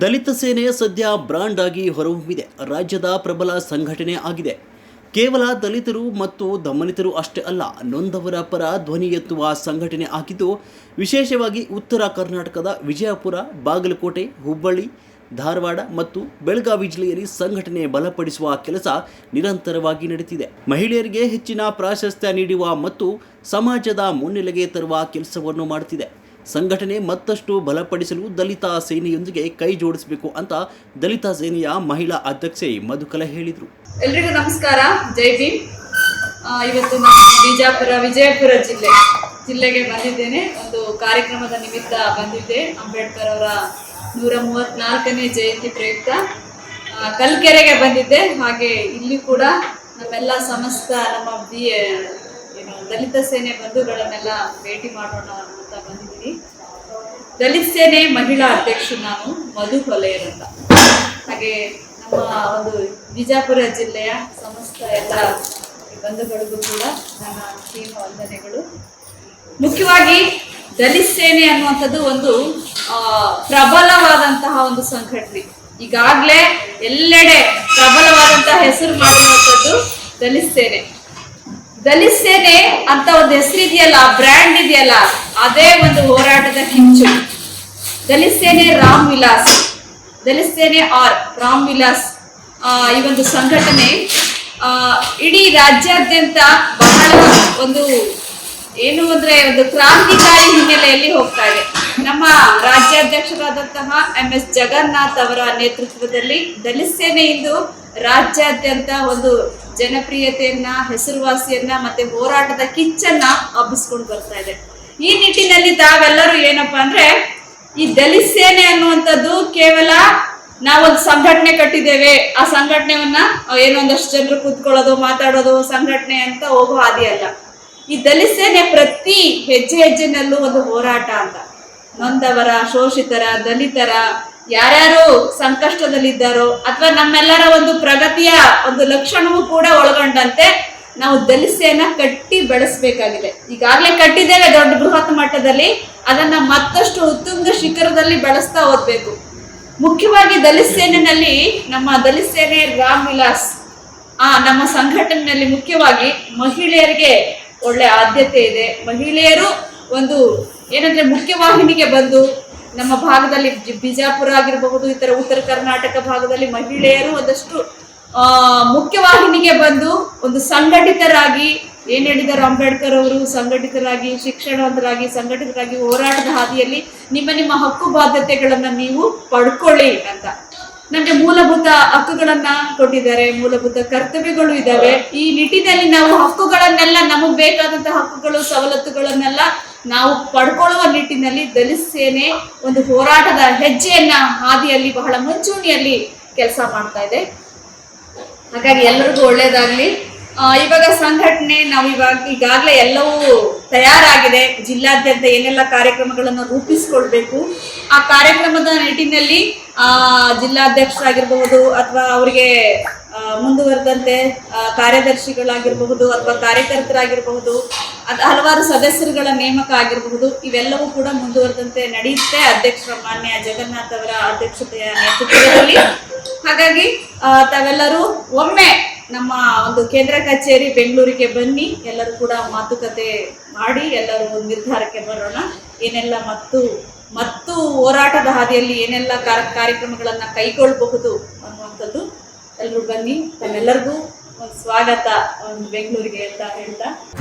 ದಲಿತ ಸೇನೆ ಸದ್ಯ ಬ್ರಾಂಡ್ ಆಗಿ ಹೊರಹೊಮ್ಮಿದೆ. ರಾಜ್ಯದ ಪ್ರಬಲ ಸಂಘಟನೆ ಆಗಿದೆ. ಕೇವಲ ದಲಿತರು ಮತ್ತು ದಮನಿತರು ಅಷ್ಟೇ ಅಲ್ಲ, ನೊಂದವರ ಪರ ಧ್ವನಿ ಎತ್ತುವ ಸಂಘಟನೆ ಆಗಿದ್ದು, ವಿಶೇಷವಾಗಿ ಉತ್ತರ ಕರ್ನಾಟಕದ ವಿಜಯಪುರ, ಬಾಗಲಕೋಟೆ, ಹುಬ್ಬಳ್ಳಿ ಧಾರವಾಡ ಮತ್ತು ಬೆಳಗಾವಿ ಜಿಲ್ಲೆಯಲ್ಲಿ ಸಂಘಟನೆ ಬಲಪಡಿಸುವ ಕೆಲಸ ನಿರಂತರವಾಗಿ ನಡೆಯುತ್ತಿದೆ ಮಹಿಳೆಯರಿಗೆ ಹೆಚ್ಚಿನ ಪ್ರಾಶಸ್ತ್ಯ ನೀಡುವ ಮತ್ತು ಸಮಾಜದ ಮುನ್ನೆಲೆಗೆ ತರುವ ಕೆಲಸವನ್ನು ಮಾಡುತ್ತಿದೆ. ಸಂಘಟನೆ ಮತ್ತಷ್ಟು ಬಲಪಡಿಸಲು ದಲಿತ ಸೇನೆಯೊಂದಿಗೆ ಕೈ ಜೋಡಿಸಬೇಕು ಅಂತ ದಲಿತ ಸೇನೆಯ ಮಹಿಳಾ ಅಧ್ಯಕ್ಷೆ ಮಧುಕಲ ಹೇಳಿದರು. ಎಲ್ರಿಗೂ ನಮಸ್ಕಾರ. ಜೈ ಭೀಮ್. ಇವತ್ತು ನಾನು ಬಿಜಾಪುರ, ವಿಜಯಪುರ ಜಿಲ್ಲೆ, ಜಿಲ್ಲೆಗೆ ಬಂದಿದ್ದೇನೆ. ಒಂದು ಕಾರ್ಯಕ್ರಮದ ನಿಮಿತ್ತ ಬಂದಿದ್ದೆ. ಅಂಬೇಡ್ಕರ್ ಅವರ ನೂರ ಮೂವತ್ನಾಲ್ಕನೇ ಜಯಂತಿ ಪ್ರಯುಕ್ತ ಕಲ್ಕೆರೆಗೆ ಬಂದಿದ್ದೆ. ಹಾಗೆ ಇಲ್ಲಿ ಕೂಡ ನಮ್ಮೆಲ್ಲ ಸಮಸ್ತ ನಮ್ಮ ಬಿ ಏನು ದಲಿತ ಸೇನೆ ಬಂಧುಗಳನ್ನೆಲ್ಲ ಭೇಟಿ ಮಾಡೋಣ ಅಂತ ಬಂದಿದ್ದೀನಿ. ದಲಿತ ಸೇನೆ ಮಹಿಳಾ ಅಧ್ಯಕ್ಷ ನಾನು, ಮಧು ಕೊಲೆಯರ್ ಅಂತ ಹಾಗೆ ನಮ್ಮ ಒಂದು ಬಿಜಾಪುರ ಜಿಲ್ಲೆಯ ಸಮಸ್ತ ಎಲ್ಲ ಬಂಧುಗಳಿಗೂ ಕೂಡ ನನ್ನ ತೀನ ವಂದನೆಗಳು. ಮುಖ್ಯವಾಗಿ ದಲಿತ ಸೇನೆ ಅನ್ನುವಂಥದ್ದು ಒಂದು ಪ್ರಬಲವಾದಂತಹ ಒಂದು ಸಂಘಟನೆ. ಈಗಾಗಲೇ ಎಲ್ಲೆಡೆ ಪ್ರಬಲವಾದಂತಹ ಹೆಸರು ಮಾಡಿರುವಂಥದ್ದು ದಲಿಸೇನೆ ಸೇನೆ ದಲಿತ ಸೇನೆ ಅಂತ ಒಂದು ಹೆಸರಿದೆಯಲ್ಲ ಬ್ರ್ಯಾಂಡ್ ಇದೆಯಲ್ಲ, ಅದೇ ಒಂದು ಹೋರಾಟದ ಕಿಂಚು ದಲಿಸೇನೆ ರಾಮ್ ವಿಲಾಸ್. ದಲಿಸೇನೆ ಆರ್, ರಾಮ್ ವಿಲಾಸ್ ಈ ಒಂದು ಸಂಘಟನೆ ಇಡೀ ರಾಜ್ಯಾದ್ಯಂತ ಬಹಳ ಒಂದು ಏನು ಅಂದ್ರೆ ಒಂದು ಕ್ರಾಂತಿಕಾರಿ ಹಿನ್ನೆಲೆಯಲ್ಲಿ ಹೋಗ್ತಾ ಇದೆ. ನಮ್ಮ ರಾಜ್ಯಾಧ್ಯಕ್ಷರಾದಂತಹ ಎಂ ಎಸ್ ಜಗನ್ನಾಥ್ ಅವರ ನೇತೃತ್ವದಲ್ಲಿ ದಲಿತ ಸೇನೆ ಇಂದು ರಾಜ್ಯಾದ್ಯಂತ ಒಂದು ಜನಪ್ರಿಯತೆಯನ್ನ, ಹೆಸರುವಾಸಿಯನ್ನ ಮತ್ತೆ ಹೋರಾಟದ ಕಿಚ್ಚನ್ನ ಹಬ್ಬಿಸ್ಕೊಂಡು ಬರ್ತಾ ಇದೆ. ಈ ನಿಟ್ಟಿನಲ್ಲಿ ತಾವೆಲ್ಲರೂ ಏನಪ್ಪಾ ಅಂದ್ರೆ ಈ ದಲಿತ ಸೇನೆ ಅನ್ನುವಂಥದ್ದು ಕೇವಲ ನಾವೊಂದು ಸಂಘಟನೆ ಕಟ್ಟಿದ್ದೇವೆ. ಆ ಸಂಘಟನೆಯನ್ನ ಏನೊಂದಷ್ಟು ಜನರು ಕೂತ್ಕೊಳ್ಳೋದು, ಮಾತಾಡೋದು, ಸಂಘಟನೆ ಅಂತ ಹೋಗೋ ಹಾದಿ ಅಲ್ಲ. ಈ ದಲಿತ ಸೇನೆ ಪ್ರತಿ ಹೆಜ್ಜೆ ಹೆಜ್ಜೆನಲ್ಲೂ ಒಂದು ಹೋರಾಟ ಅಂತ. ನೊಂದವರ, ಶೋಷಿತರ, ದಲಿತರ, ಯಾರ್ಯಾರು ಸಂಕಷ್ಟದಲ್ಲಿದ್ದಾರೋ ಅಥವಾ ನಮ್ಮೆಲ್ಲರ ಒಂದು ಪ್ರಗತಿಯ ಒಂದು ಲಕ್ಷಣವೂ ಕೂಡ ಒಳಗೊಂಡಂತೆ ನಾವು ದಲಿಸೆಯನ್ನ ಕಟ್ಟಿ ಬೆಳೆಸಬೇಕಾಗಿದೆ. ಈಗಾಗಲೇ ಕಟ್ಟಿದ್ದೇವೆ ದೊಡ್ಡ ಬೃಹತ್ ಮಟ್ಟದಲ್ಲಿ, ಅದನ್ನ ಮತ್ತಷ್ಟು ಉತ್ತುಂಗ ಶಿಖರದಲ್ಲಿ ಬೆಳೆಸ್ತಾ ಹೋಗ್ಬೇಕು. ಮುಖ್ಯವಾಗಿ ದಲಿತ ನಮ್ಮ ದಲಿತ ಸೇನೆ ರಾಮ್ ವಿಲಾಸ್, ಆ ನಮ್ಮ ಸಂಘಟನೆಯಲ್ಲಿ ಮುಖ್ಯವಾಗಿ ಮಹಿಳೆಯರಿಗೆ ಒಳ್ಳೆ ಆದ್ಯತೆ ಇದೆ. ಮಹಿಳೆಯರು ಒಂದು ಏನಂದ್ರೆ ಮುಖ್ಯವಾಹಿನಿಗೆ ಬಂದು ನಮ್ಮ ಭಾಗದಲ್ಲಿ ಬಿಜಾಪುರ ಆಗಿರಬಹುದು, ಇತರ ಉತ್ತರ ಕರ್ನಾಟಕ ಭಾಗದಲ್ಲಿ ಮಹಿಳೆಯರು ಒಂದಷ್ಟು ಮುಖ್ಯವಾಹಿನಿಗೆ ಬಂದು ಒಂದು ಸಂಘಟಿತರಾಗಿ ಏನ್ ಹೇಳಿದಾರೆ ಅಂಬೇಡ್ಕರ್ ಅವರು, ಸಂಘಟಿತರಾಗಿ, ಶಿಕ್ಷಣವಂತರಾಗಿ, ಸಂಘಟಿತರಾಗಿ ಹೋರಾಟದ ಹಾದಿಯಲ್ಲಿ ನಿಮ್ಮ ನಿಮ್ಮ ಹಕ್ಕು ಬಾಧ್ಯತೆಗಳನ್ನ ನೀವು ಪಡ್ಕೊಳ್ಳಿ ಅಂತ. ನಮ್ಗೆ ಮೂಲಭೂತ ಹಕ್ಕುಗಳನ್ನ ಕೊಟ್ಟಿದ್ದಾರೆ, ಮೂಲಭೂತ ಕರ್ತವ್ಯಗಳು ಇದ್ದಾವೆ. ಈ ನಿಟ್ಟಿನಲ್ಲಿ ನಾವು ಹಕ್ಕುಗಳನ್ನೆಲ್ಲ ನಮಗ್ ಬೇಕಾದಂತಹ ಹಕ್ಕುಗಳು, ಸವಲತ್ತುಗಳನ್ನೆಲ್ಲ ನಾವು ಪಡ್ಕೊಳ್ಳುವ ನಿಟ್ಟಿನಲ್ಲಿ ದಲಿತ ಸೇನೆ ಒಂದು ಹೋರಾಟದ ಹೆಜ್ಜೆಯನ್ನ ಹಾದಿಯಲ್ಲಿ, ಬಹಳ ಮುಂಚೂಣಿಯಲ್ಲಿ ಕೆಲಸ ಮಾಡ್ತಾ ಇದೆ. ಹಾಗಾಗಿ ಎಲ್ಲರಿಗೂ ಒಳ್ಳೇದಾಗ್ಲಿ. ಇವಾಗ ಸಂಘಟನೆ ನಾವು ಇವಾಗ ಈಗಾಗಲೇ ಎಲ್ಲವೂ ತಯಾರಾಗಿದೆ. ಜಿಲ್ಲಾದ್ಯಂತ ಏನೆಲ್ಲ ಕಾರ್ಯಕ್ರಮಗಳನ್ನು ರೂಪಿಸ್ಕೊಳ್ಬೇಕು. ಆ ಕಾರ್ಯಕ್ರಮದ ನಿಟ್ಟಿನಲ್ಲಿ ಜಿಲ್ಲಾಧ್ಯಕ್ಷರಾಗಿರಬಹುದು ಅಥವಾ ಅವರಿಗೆ ಮುಂದುವರೆದಂತೆ ಕಾರ್ಯದರ್ಶಿಗಳಾಗಿರಬಹುದು ಅಥವಾ ಕಾರ್ಯಕರ್ತರಾಗಿರಬಹುದು, ಅದು ಹಲವಾರು ಸದಸ್ಯರುಗಳ ನೇಮಕ ಆಗಿರಬಹುದು, ಇವೆಲ್ಲವೂ ಕೂಡ ಮುಂದುವರೆದಂತೆ ನಡೆಯುತ್ತೆ. ಅಧ್ಯಕ್ಷರ ಮಾನ್ಯ ಜಗನ್ನಾಥ್ ಅವರ ಅಧ್ಯಕ್ಷತೆಯ ನೇತೃತ್ವದಲ್ಲಿ. ಹಾಗಾಗಿ ತಾವೆಲ್ಲರೂ ಒಮ್ಮೆ ನಮ್ಮ ಒಂದು ಕೇಂದ್ರ ಕಚೇರಿ ಬೆಂಗಳೂರಿಗೆ ಬನ್ನಿ. ಎಲ್ಲರೂ ಕೂಡ ಮಾತುಕತೆ ಮಾಡಿ, ಎಲ್ಲರೂ ಒಂದು ನಿರ್ಧಾರಕ್ಕೆ ಬರೋಣ. ಏನೆಲ್ಲ ಮತ್ತು ಮತ್ತು ಹೋರಾಟದ ಹಾದಿಯಲ್ಲಿ ಏನೆಲ್ಲ ಕಾರ- ಕಾರ್ಯಕ್ರಮಗಳನ್ನ ಕೈಗೊಳ್ಳಬಹುದು ಅನ್ನುವಂಥದ್ದು ಎಲ್ಲರೂ ಬನ್ನಿ. ತಮ್ಮೆಲ್ಲರಿಗೂ ಒಂದು ಸ್ವಾಗತ ಒಂದು ಬೆಂಗಳೂರಿಗೆ ಅಂತ ಹೇಳ್ತಾ.